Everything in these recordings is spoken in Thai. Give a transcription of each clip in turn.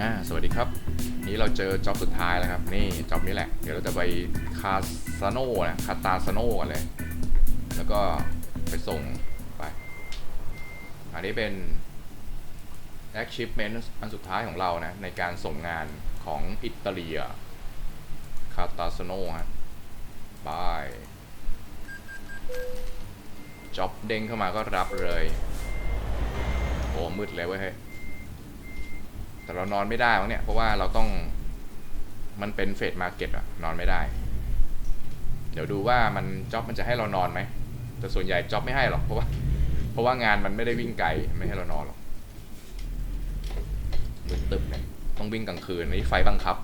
อ่าสวัสดีครับ นี้เราเจอจ็อบสุดท้ายแล้วครับ นี่จ็อบนี้แหละ เดี๋ยวเราจะไปคาสโนนะคาตาสโนกันเลย แล้วก็ไปส่งไป อันนี้เป็น achievement อันสุดท้ายของเรานะ ในการส่งงานของอิตาเลียคาตาสโนฮะบายจ็อบเด้งเข้ามาก็รับเลย โอ้มืดเลยเว้ยเฮ้ย แต่เรานอนไม่ได้มั้งเนี่ย เพราะว่าเราต้องมันเป็นเฟสมาร์เก็ตอะนอนไม่ได้ เดี๋ยวดูว่ามันจ็อบมันจะให้เรานอนไหม แต่ส่วนใหญ่จ็อบไม่ให้หรอก เพราะว่า เพราะว่างานมันไม่ได้วิ่งไกลไม่ให้เรานอนหรอกมืดตึบเนี่ยต้องวิ่งกลางคืนนี่ไฟบังคับ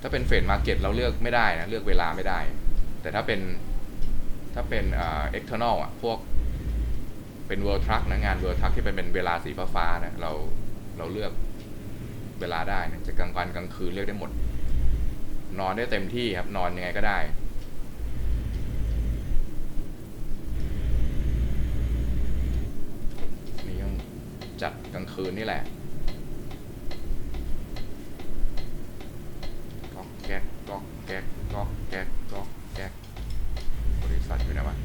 ถ้าเป็นเฟสมาร์เก็ตเราเลือกไม่ได้นะเลือกเวลาไม่ได้ แต่ถ้าเป็นถ้าเป็นเอ่อ external อะพวก เป็น World Truck นะงาน World Truck ที่เป็นเป็นเวลาสีฟ้าๆนะเราเราเลือกเวลาได้นะจะกลางวันกลางคืนเลือกได้หมด นอนได้เต็มที่ครับ นอนยังไงก็ได้ นี่ยังจัดกลางคืนนี่แหละก๊อกแก๊กก๊อกแก๊กก๊อกแก๊กก๊อกแก๊กบริษัทอยู่ไหนวะ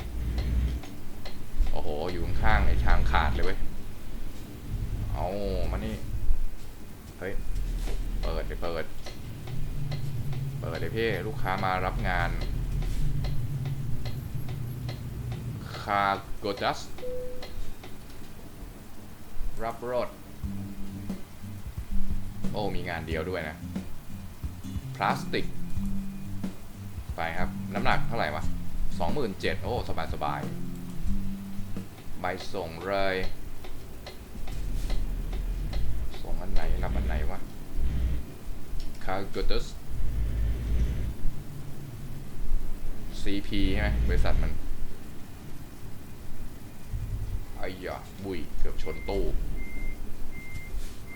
โอ้โห อยู่ ข้างไอ้ช้างขาดเลยเว้ย เอามานี่ เฮ้ย เปิดเลยเปิด เปิดเลยพี่ ลูกค้ามารับงานคาโกจัส รับรถ โอ้ มีงานเดียวด้วยนะ พลาสติก ไปครับ น้ำหนักเท่าไหร่วะสองหมื่นเจ็ดโอ้ สบายสบาย ใบส่งเลย ส่งอันไหนรับอันไหนวะ c a r g o t u s CP ใช่ไหมบริษัทมันไอ้ยาบุยเกือบชนตู้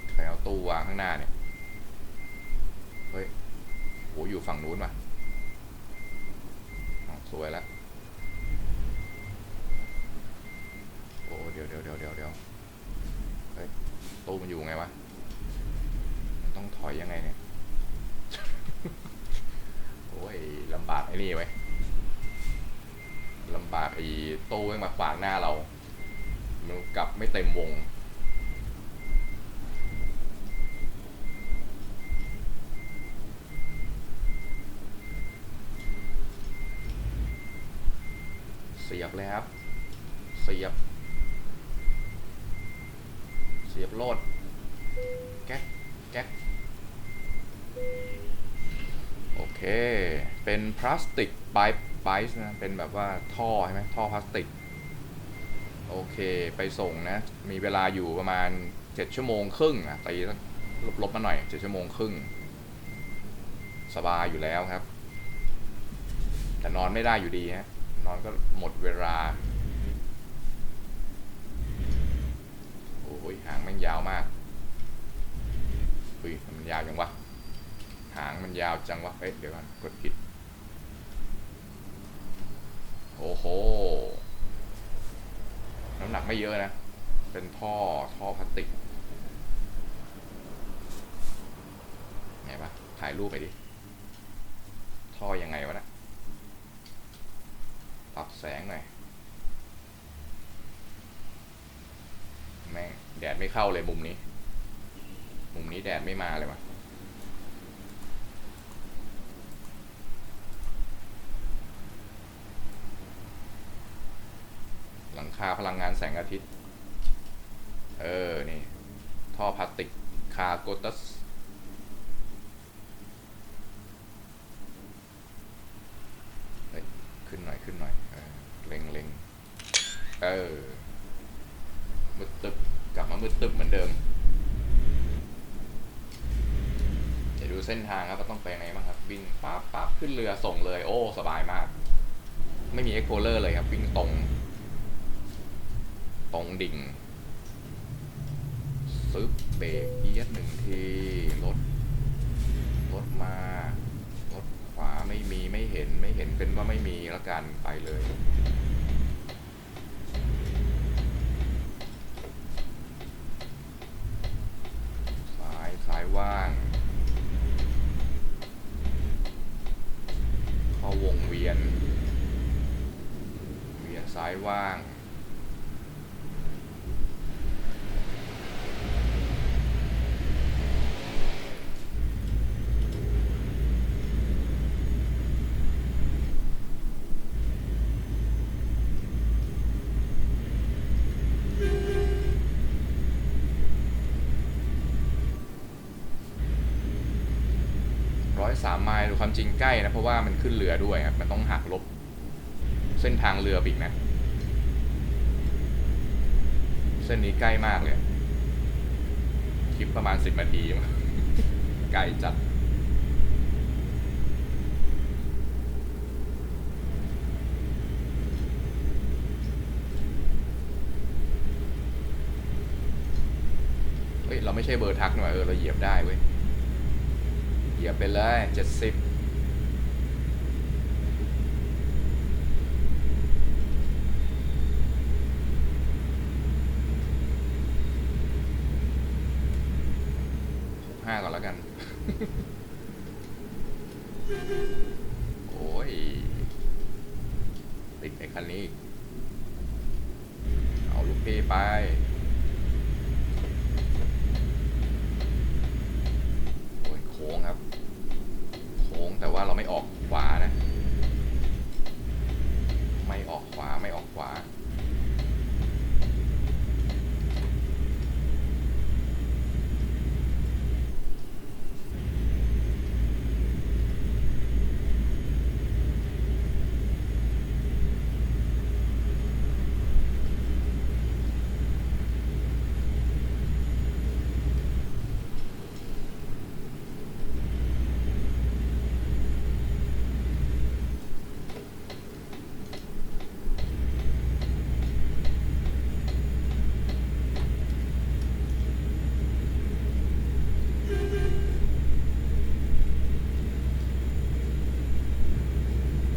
ใครเอาตู้วางข้างหน้าเนี่ย เฮ้ยโหอยู่ฝั่งนู้นว่ะสวยแล้ว โอ้เดี๋ยวเดี๋ยวเดี๋ยวเดี๋ยวเดี๋ยวเฮ้ยตู้มันอยู่ไงวะมันต้องถอยยังไงเนี่ย โอ้ยลำบากไอ้นี่ไว้ลำบากไอ้ตู้ให้มาขวางหน้าเรา มันกลับไม่เต็มวง เสียบเลยครับ เสียบ เสียบโลด แก๊ก แก๊ก โอเค เป็นพลาสติกไ i ไ e นะ เป็นแบบว่าท่อใช่ไหมท่อพลาสติก โอเค ไปส่งนะ มีเวลาอยู่ประมาณ 7 ชั่วโมงครึ่งอะตีลบๆมาหน่อย 7 ชั่วโมงครึ่ง สบายอยู่แล้วครับ แต่นอนไม่ได้อยู่ดีฮะ นอนก็หมดเวลา โอ้ยหางมันยาวมากเฮ้ยมันยาวจังวะ หางมันยาวจังวะเอ้ยเดี๋ยวก่อนกดผิด โอ้โห น้ำหนักไม่เยอะนะ เป็นท่อท่อพลาสติกไงปะถ่ายรูปไปดิ ท่อยังไงวะนะปรับแสงหน่อยแม่งแดดไม่เข้าเลยมุมนี้ มุมนี้แดดไม่มาเลยวะห ลังคาพลังงานแสงอาทิตย์ เออ นี่ ท่อพลาสติก คาโกตัสเฮ้ยขึ้นหน่อย ขึ้นหน่อยเออเล็งเล็งเออ มืดตึบ กลับมามืดตึบเหมือนเดิม เดี๋ยวดูเส้นทางครับว่าต้องไปไหนบ้างครับ วิ่งปั๊บปั๊บขึ้นเรือส่งเลย โอ้ สบายมาก ไม่มีเอ็กโพเลอร์เลยครับ วิ่งตรง ตรงดิ่งซึบเบรกเอียดหนึ่งทีรถรถมารถขวาไม่มีไม่เห็นไม่เห็นเป็นว่าไม่มีแล้วกันไปเลยโว่างเข้าวงเวียน เวียนซ้ายว่าง ร้อยสามไมล์ดู ความจริงใกล้นะเพราะว่ามันขึ้นเรือด้วยครับมันต้องหักลบ เส้นทางเรือไปอีกนะ เส้นนี้ใกล้มากเลยคลิปประมาณสิบนาทีมั้งไกลจัดเฮ้ยเราไม่ใช่เบอร์ทักหน่อยเออเราเหยียบได้เว้ย เหยียบไปเลยเจ็ดสิบห้าก่อนแล้วกัน โอ้ย ติดไอ้คันนี้อีกเอาลูกพี่ไป โอ้ยโค้งครับ โค้งแต่ว่าเราไม่ออกขวานะ ไม่ออกขวาไม่ออกขวา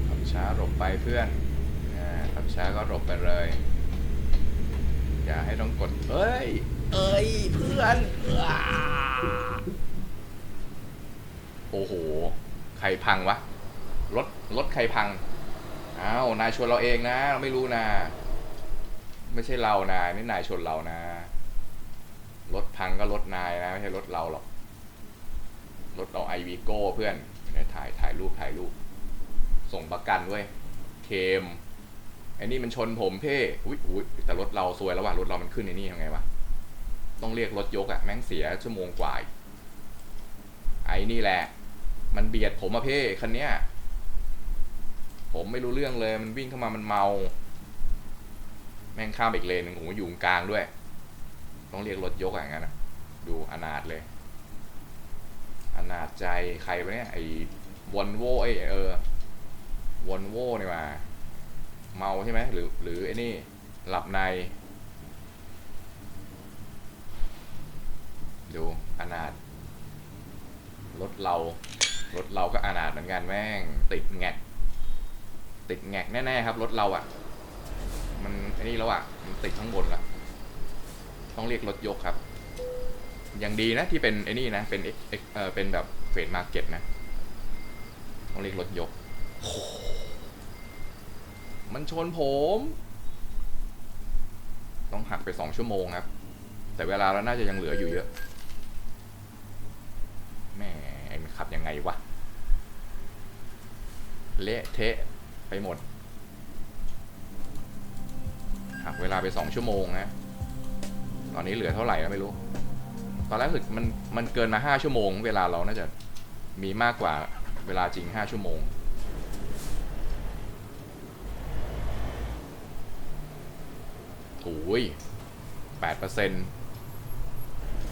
ทำช้าหลบไป เพื่อนอ่าทำช้าก็หลบไปเลย อย่าให้ต้องกด เอ้ย เอ้ย เพื่อนอโอ้โห ใครพังวะ รถ รถใครพัง อ้าว นายชวนเราเองนะ เราไม่รู้นะ ไม่ใช่เรานะนี่นายชวนเรานะ รถพังก็รถนายนะ ไม่ใช่รถเราหรอก รถเราไอวีโก้เพื่อนถ่ายถ่ายรูปถ่ายรูป ส่งประกันเว้ย เคมไอ้นี่มันชนผมเพ่อุ้ยอุ้ยแต่รถเราซวยแล้วว่ะรถเรามันขึ้นไอ้นี่ยังไงวะต้องเรียกรถยกอะแม่งเสียชั่วโมงกว่าไอ้นี่แหละ มันเบียดผมอะเพ่คันเนี้ยผมไม่รู้เรื่องเลยมันวิ่งเข้ามามันเมา แม่งข้ามอีกเลนหนึ่งโอ้โหอยู่กลางด้วย ต้องเรียกรถยกอย่างนั้นนะดูอนาถเลยอนาถใจใครวะเนี่ยไอ้วอนโวไอ้เออ วอนโวนี่มาเมาใช่ไหมหรือหรือไอ้นี่ หลับใน ดูอนาถรถเรา รถเราก็อนาถเหมือนกันแม่ง ติดแงกติดแงกแน่ๆครับรถเราอะ่ะ มันไอ้นี่แล้วอะ่ะ มันติดข้างบนละต้องเรียกรถยกครับยังดีนะที่เป็นไอ้นี่นะ เป็น X- X- เออเป็นแบบเฟดมาร์เก็ตนะ ต้องเรียกรถยก มันชนผม ต้องหักไปสองชั่วโมงครับ แต่เวลาเราน่าจะยังเหลืออยู่เยอะแม่ไอ้มันขับยังไงวะ เละเทะไปหมด หักเวลาไปสองชั่วโมงนะ ตอนนี้เหลือเท่าไหร่แล้วไม่รู้ ตอนแรกรู้สึกมันมันเกินมาห้าชั่วโมง เวลาเราน่าจะมีมากกว่าเวลาจริงห้าชั่วโมง โอ้ยแปดเปอร์เซ็นต์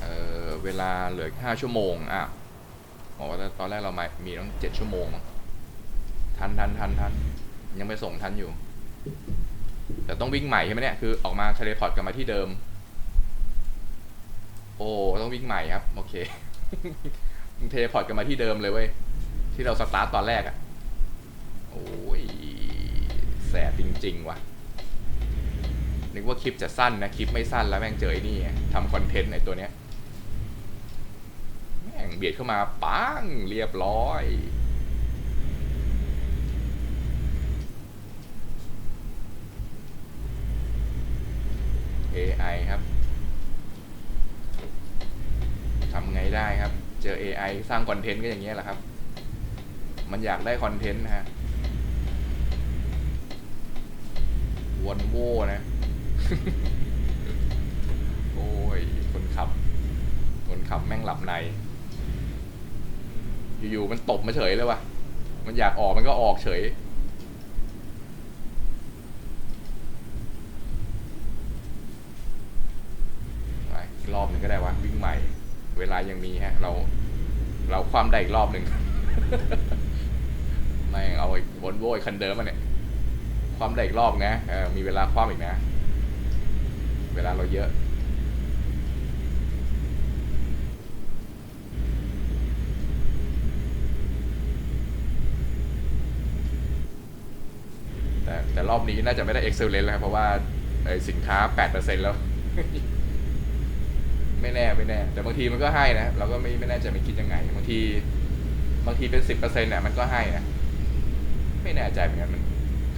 เออเวลาเหลือห้าชั่วโมงอะบอกว่าตอนแรกเรามามีต้องเจ็ดชั่วโมง ทันทันทันทันยังไปส่งทันอยู่ แต่ต้องวิ่งใหม่ใช่ไหมเนี่ยคือออกมาเทเลพอร์ตกลับมาที่เดิม โอ้ต้องวิ่งใหม่ครับ โอเคเทเลพอร์ตกลับมาที่เดิมเลยเว้ยที่เราสตาร์ทตอนแรกอะ่ะโอ้ยแสบจริง ๆ ว่ะ นึกว่าคลิปจะสั้นนะ คลิปไม่สั้นแล้วแม่งเจอไอ้นี่ทำคอนเทนต์ในตัวเนี้ย แม่งเบียดเข้ามาปังเรียบร้อย AI ครับทำไงได้ครับ เจอ AI สร้างคอนเทนต์ก็อย่างเงี้ยแหละครับ มันอยากได้คอนเทนต์นะฮะวนโวนะ โอ้ยคนขับ คนขับแม่งหลับใน อยู่ๆมันตบมาเฉยเลยวะมันอยากออกมันก็ออกเฉยไปอีกรอบหนึ่งก็ได้วะวิ่งใหม่ เวลายังมีฮะ เรา เราความได้อีกรอบหนึ่งไม่เอาไอ้บนโวยคันเดิมมาเนี่ย ความได้อีกรอบนะเออมีเวลาความอีกนะ เวลาเราเยอะ แต่แต่รอบนี้น่าจะไม่ได้ excellent แล้วครับเพราะว่าไอ้สินค้า 8%แล้ว ไม่แน่ไม่แน่ แต่บางทีมันก็ให้นะ เราก็ไม่ไม่แน่ใจมันคิดยังไง บางทีบางทีเป็น 10%เนี่ยมันก็ให้นะ ไม่แน่ใจเหมือนกันมัน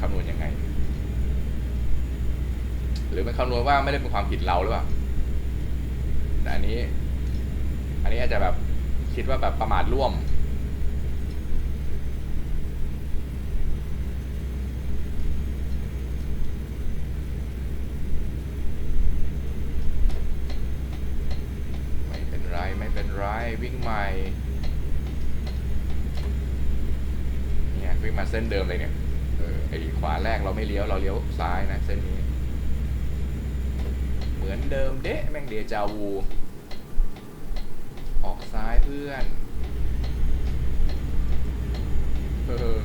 คำนวณยังไงห รือมันคำนวณว่าไม่ได้เป็นความผิดเราหรือเปล่าแต่อันนี้ อันนี้อาจจะแบบคิดว่าแบบประมาทร่วม ไม่เป็นไรไม่เป็นไรวิ่งใหม่เนี่ยวิ่งมาเส้นเดิมเลยเนี่ยเออไอขวาแรกเราไม่เลี้ยวเราเลี้ยวซ้ายนะเส้นนี้ มือนเดิมเดะแม่งเดจาวู ออกซ้ายเพื่อนเออ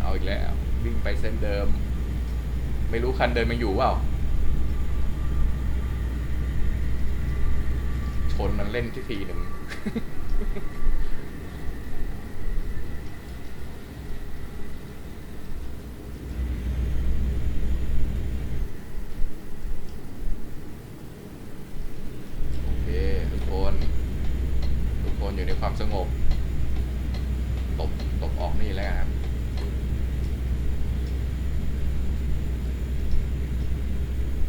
เอาอีกแล้ว วิ่งไปเส้นเดิม ไม่รู้คันเดินมันอยู่เปล่าชนมันเล่นที่ทีหนึ่ง โอเค ทุกคน ทุกคนอยู่ในความสงบ ตบ ตบออกนี่แล้วกันครับ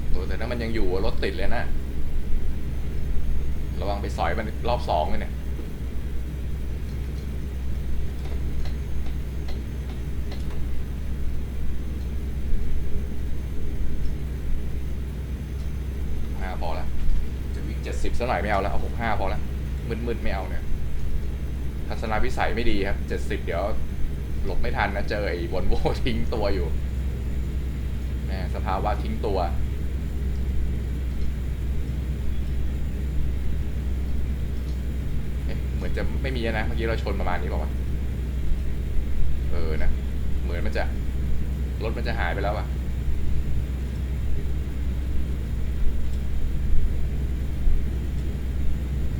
โอ้แต่ถ้ามันยังอยู่อะรถติดเลยนะ ระวังไปสอยมันรอบสองเลยเนี่ย ห้าพอละจะวิ่งเจ็ด สิบสักหน่อยไม่เอาแล้วเอาหกห้าพอละมืดๆไม่เอาเนี่ย ทัศนวิสัยไม่ดีครับเจ็ดสิบเดี๋ยวหลบไม่ทันนะเจอไอ้วอลโวทิ้งตัวอยู่แม่สภาวะทิ้งตัวเเหมือนจะไม่มีนะ เมื่อกี้เราชนประมาณนี้บอกว่า เออนะ เหมือนมันจะ รถมันจะหายไปแล้วอะ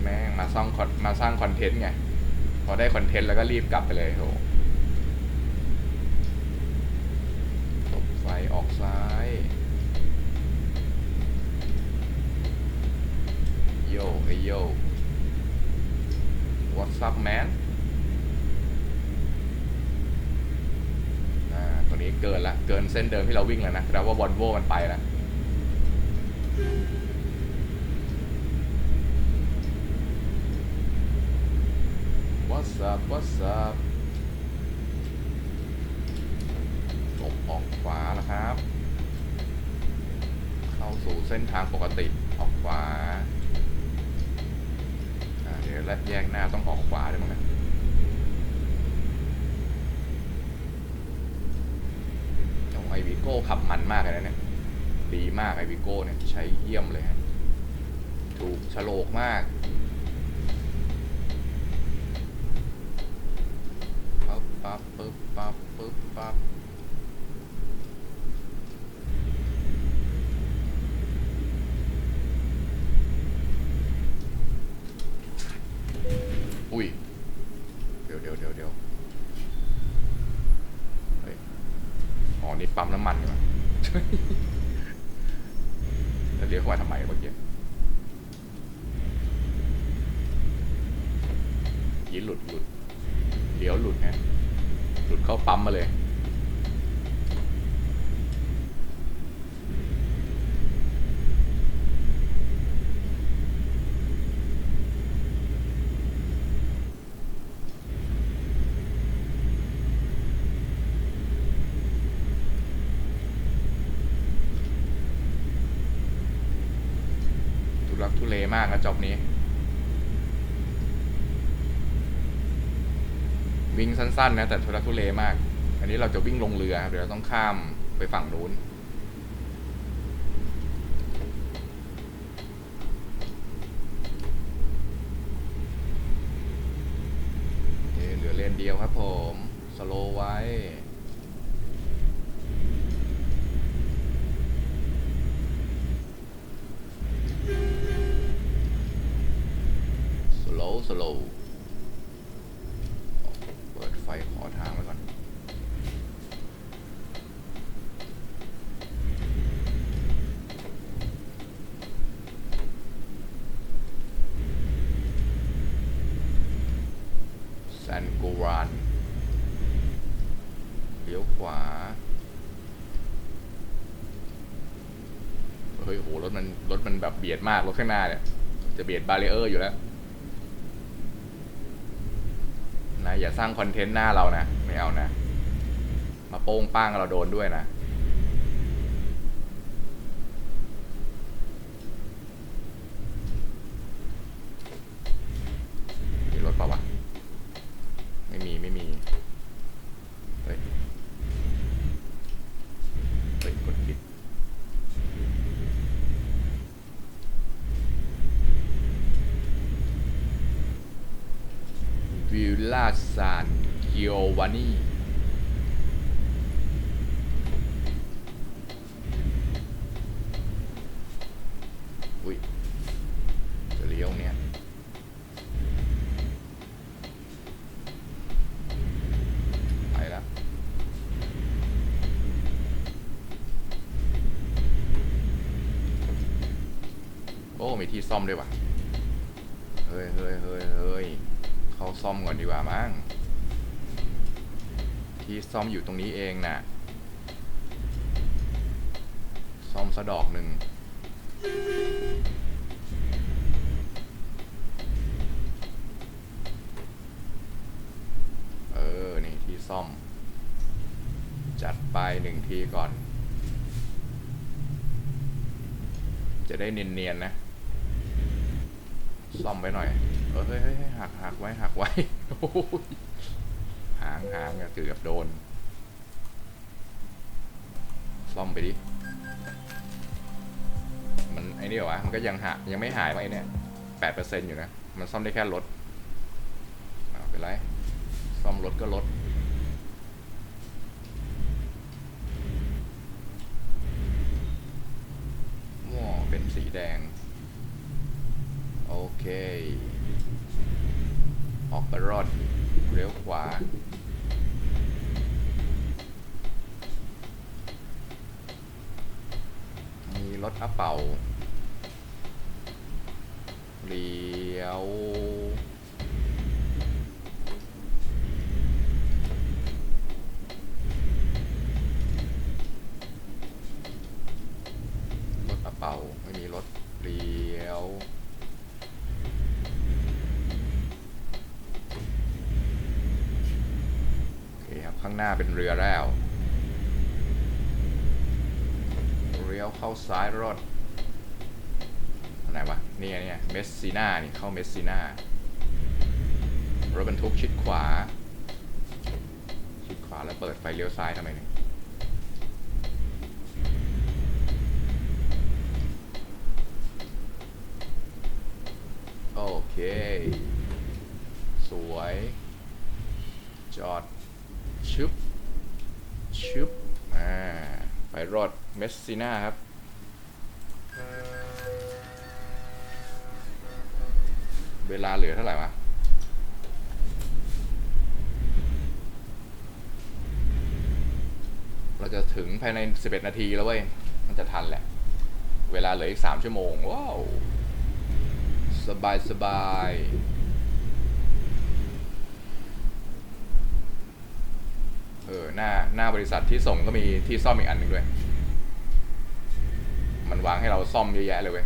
แมาสร้างคอนมาสร้างคอนเทนต์ไง พอได้คอนเทนต์แล้วก็รีบกลับไปเลยโหตบไฟออกซ้ายโยไอโย What's up man อ่าตัวนี้เกินละ เกินเส้นเดิมที่เราวิ่งแล้วนะแสดงว่าวอลโวมันไปแล้ว What's up What's up ลบออกขวาแล้วครับ เข้าสู่เส้นทางปกติออกขวาเดี๋ยวแรกแยกหน้าต้องออกขวาเลยมั้งนะโอ้ไอวิโก้ขับมันมากเลยนะเนี่ย ดีมากไอวิโก้เนี่ย ใช้เยี่ยมเลยฮะถูกฉลกมาก ปั๊บปั๊บปึ๊บปั๊บ ปึ๊บปั๊บอุ้ย เดี๋ยวเดี๋ยวเดี๋ยวเดี๋ยวเฮ้ยอ๋อ นี่ปั๊มน้ำมันนี่หว่า แล้วเดี๋ยวเข้ามาทำไมเมื่อกี้ กี้หลุดหลุดเลี้ยวหลุดไงหลุดเข้าปั๊มมาเลย ทุลักทุ เลมากนะจอบนี้ วิ่งสั้น ๆ นะ แต่ทุลักทุเลมาก อันนี้เราจะวิ่งลงเรือครับเดี๋ยวเราต้องข้ามไปฝั่งนู้นเคเหลือเลนเดียวครับผม สโลไว้ สโลว์สโลว์เปิดไฟขอทางไว้ก่อน แอนโกรานเลี้ยวขวา เฮ้ยโหรถมันรถมันแบบเบียดมากรถข้างหน้าเนี่ย จะเบียดบารีเออร์อยู่แล้ว นะ อย่าสร้างคอนเทนต์หน้าเรานะ ไม่เอานะ มาโป้งป้างเราโดนด้วยนะ มีรถเปล่าวะ ไม่มีไม่มี เฮ้ย เฮ้ยกดผิด วิลล่าซานกิโอวานีอุ้ย จะเลี้ยวเนี่ย ไปแล้ว โอ้ มีที่ซ่อมด้วยว่ะเฮ้ยเฮ้ยเฮ้ยเฮ้ยเขาซ่อมก่อนดีกว่ามั้งที่ซ่อมอยู่ตรงนี้เองน่ะ ซ่อมสะดอกหนึ่งเออ นี่ที่ซ่อม จัดไปหนึ่งทีก่อน จะได้เนียนๆนะ ซ่อมไว้หน่อย เออเฮ้ยเฮ้ยหักหักไว้หักไว้โอ้หางหางเกือบโดน ซ่อมไปดิ มันไอ้นี่เหรอวะ มันก็ยังหักยังไม่หายไปเนี่ยแปดเปอร์เซ็นต์อยู่นะ มันซ่อมได้แค่รถเป็นไร ซ่อมรถก็รถ หม้อเป็นสีแดง โอเค ออกไปรอดเลี้ยวขวา มีรถอัปเป่า เลี้ยว รถอัปเป่า ไม่มีรถเลี้ยว โอเคครับ ข้าง หน้าเป็นเรือแล้วเลี้ยวเข้าซ้ายรถอันไหนวะนี่เนี่ยเมสซีนานี่เข้าเมสซีนารถบรรทุกชิดขวา ชิดขวาแล้วเปิดไฟเลี้ยวซ้ายทำไมเนี่ยโอเค ซีน่าครับ เวลาเหลือเท่าไหร่วะเราจะถึงภายใน 11 นาทีแล้วเว้ย มันจะทันแหละ เวลาเหลืออีก 3 ชั่วโมง ว้าว สบายสบาย เออ หน้า หน้าบริษัทที่ส่งก็มีที่ซ่อมอีกอันหนึ่งด้วย มันวางให้เราซ่อมเยอะแยะเลยเว้ย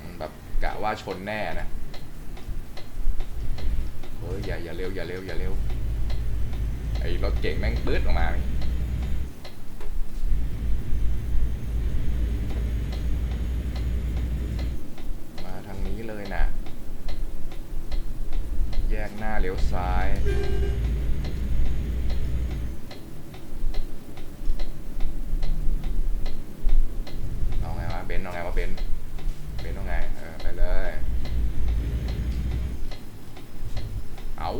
มันแบบกะว่าชนแน่นะเฮ้ยอย่าอย่าเร็วอย่าเร็วอย่าเร็วไอ้รถเก่งแม่งปื๊ดออกมามาทางนี้เลยนะแยกหน้าเลี้ยวซ้าย เอาไงวะ เบนซ์เอาไงวะเบนซ์เบนซ์เอาไงเออไปเลย เอา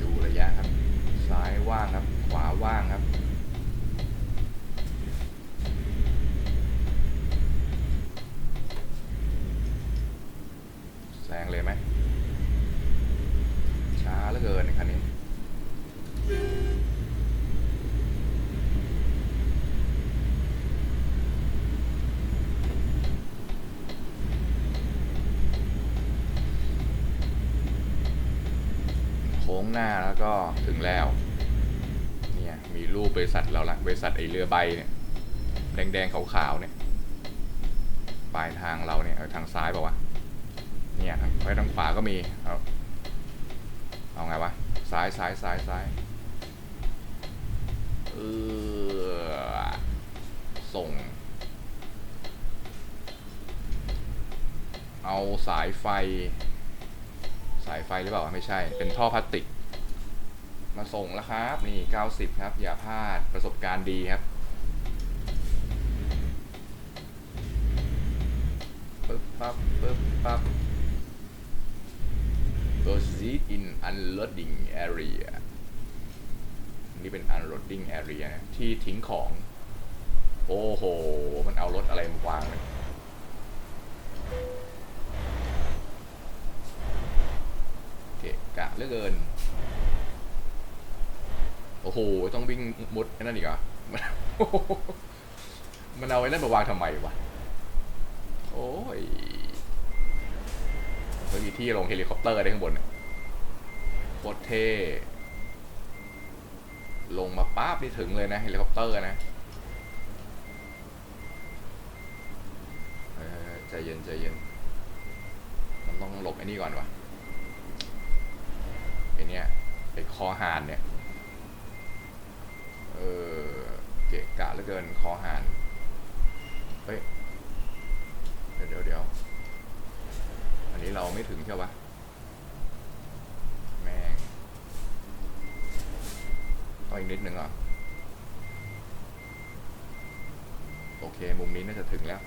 ดูระยะครับ ซ้ายว่างครับ ขวาว่างครับ แซงเลยไหม ช้าเหลือเกินคันนี้ โค้ งหน้าแล้วก็ถึงแล้ว เนี่ยมีรูปบริษัทเราละบริษัทไอเรือใบเนี่ยแดงๆขาวๆเนี่ยปลายทางเราเนี่ยทางซ้ายเปล่าวะเนี่ยทางไปทางขวาก็มีเอาเอาไงวะซ้ายซ้ายซ้ายซ้ายเออส่ง เอาสายไฟ สายไฟหรือเปล่าไม่ใช่ เป็นท่อพลาสติก มาส่งแล้วครับ นี่ 90 ครับ อย่าพลาดประสบการณ์ดีครับปึ๊บปั๊บปึ๊บปั๊บ proceed in unloading area นี่เป็น unloading area ที่ทิ้งของ โอ้โห มันเอารถอะไรมาวางเลยเกะกะเหลือเกิน โอ้โห ต้องวิ่งมุดนั่นอีกอมันมันเอาไอ้นั่นมาวางทำไมวะ โอ้ยไม่มีที่ลงเฮลิคอปเตอร์ได้ข้างบนโคตรเท่ลงมาป๊าบนี่ถึงเลยนะเฮลิคอปเตอร์นะเออใจเย็นใจเย็นมันต้องหลบไอ้นี่ก่อนวะไอ้เนี้ยไอ้คอหานเนี่ย เออ เกะกะเหลือเกินคอหานเฮ้ย เดี๋ยวเดี๋ยวเดี๋ยวอันนี้เราไม่ถึงใช่ปะแม่งต้องอีกนิดหนึ่งเหรอะโอเค มุมนี้น่าจะถึงแล้ว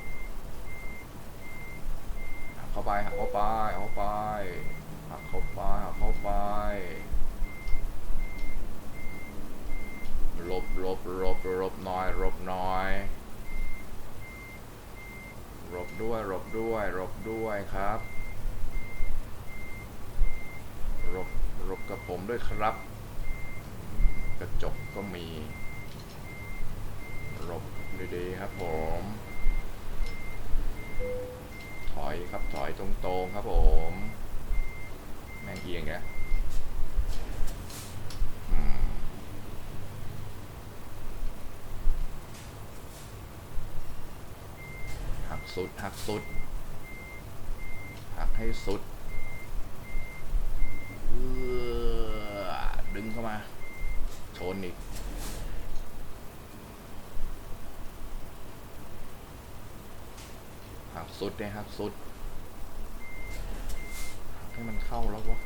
หักเข้าไปหักเข้าไปหักเข้าไปหักเข้าไปหักเข้าไปห ลบลบลบลบน้อยลบน้อยรบด้วยรบด้วยรบด้วยครับรบรบกับผมด้วยครับ กระจกก็มีรบดีๆครับผม ถอยครับถอยตรงๆครับผม แม่งเอียงแกอืม หัก สุด หักสุด หักให้สุดเออดึงเข้ามา ชนอีก หักสุดเลยหักสุด ให้มันเข้าแล้ววะ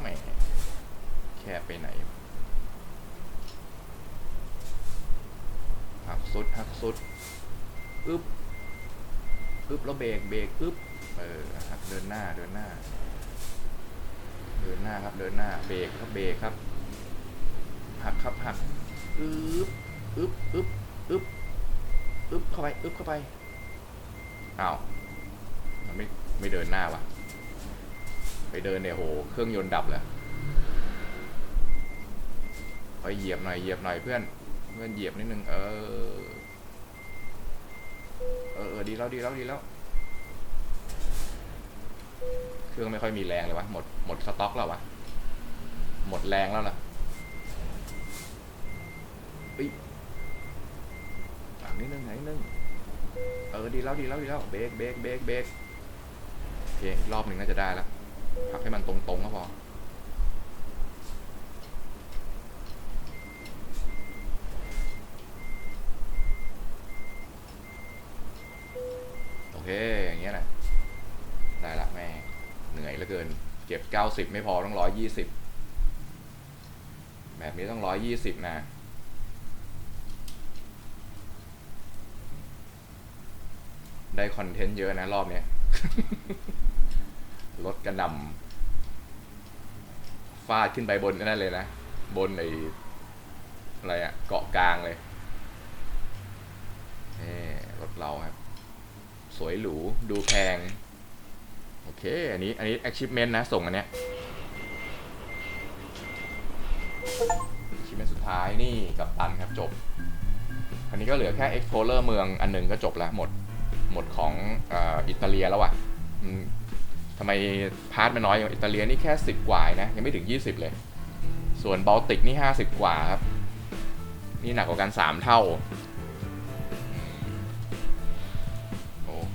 แหมแคบไปไหน หักสุดหักสุดอึ๊บ อึ๊บแล้วเบรกเบรกอึ๊บเออหักเดินหน้าเดินหน้า เดินหน้าครับเดินหน้าเบรกครับเบรกครับหักครับหักอึ๊บอึ๊บอึ๊บอึ๊บอึ๊บเข้าไปอึ๊บเข้าไปอ้าวมันไม่ไม่เดินหน้าวะไปเดินเนี่ยโหเครื่องยนต์ดับแล้วไปเหยียบหน่อยเหยียบหน่อยเพื่อน เพื่อนเหยียบนิดนึงเออ ออเออดีแล้วดีแล้วดีแล้ว เครื่องไม่ค่อยมีแรงเลยวะ หมดหมดสต็อกแล้ววะ หมดแรงแล้วล่ะอ้ยอะนิดนึงนิดนึง เออดีแล้วดีแล้วดีแล้วเบรกเบรกเบรกเบรกโอเครอบหนึ่งน่าจะได้แล้วพักให้มันตรงๆก็พอเคอย่างเงี้ยนะได้ละแม่เหนื่อยเหลือเกิน เก็บ 90 ไม่พอต้อง 120 แบบนี้ต้อง 120 นะได้คอนเทนต์เยอะนะรอบนี้รถกระนำฟาดขึ้นไปบนนั่นเลยนะ บนไออะไรอะเกาะกลางเลยนี่รถเราครับ สวยหรู ดูแพง อเค อันนี้ อันนี้ achievement นะ ส่งอันเนี้ย achievement สุดท้ายนี่กับตันครับจบ อันนี้ก็เหลือแค่ explorer เมืองอันหนึ่งก็จบแล้วหมด หมดของอ,อิตาเลียแล้วอะทำไมพาร์ทมันน้อยอย่างอิตาเลียนี่แค่ 10 กว่านะ ยังไม่ถึง 20 เลย ส่วนบอลติกนี่ 50 กว่าครับ นี่หนักกว่ากัน 3 เท่า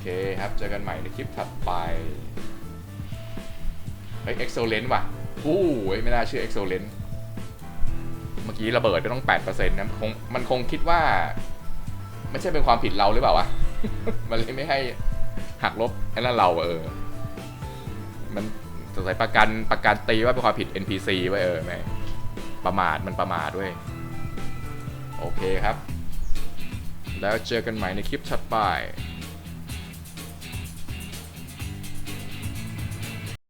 เคครับ เจอกันใหม่ในคลิปถัดไป เฮ้ย excellent ว่ะอู้ยไม่น่าเชื่อ excellent เมื่อกี้ระเบิดไปต้อง 8%นะคงมันคงคิดว่า ไม่ใช่เป็นความผิดเราหรือเปล่าวะ มันเลยไม่ให้หักลบไอ้นั่นเราเออ มันสงสัยประกันประกันตีว่าเป็นความผิด NPC ไว้เออแม่ประมาทมันประมาทด้วย โอเคครับ แล้วเจอกันใหม่ในคลิปถัดไป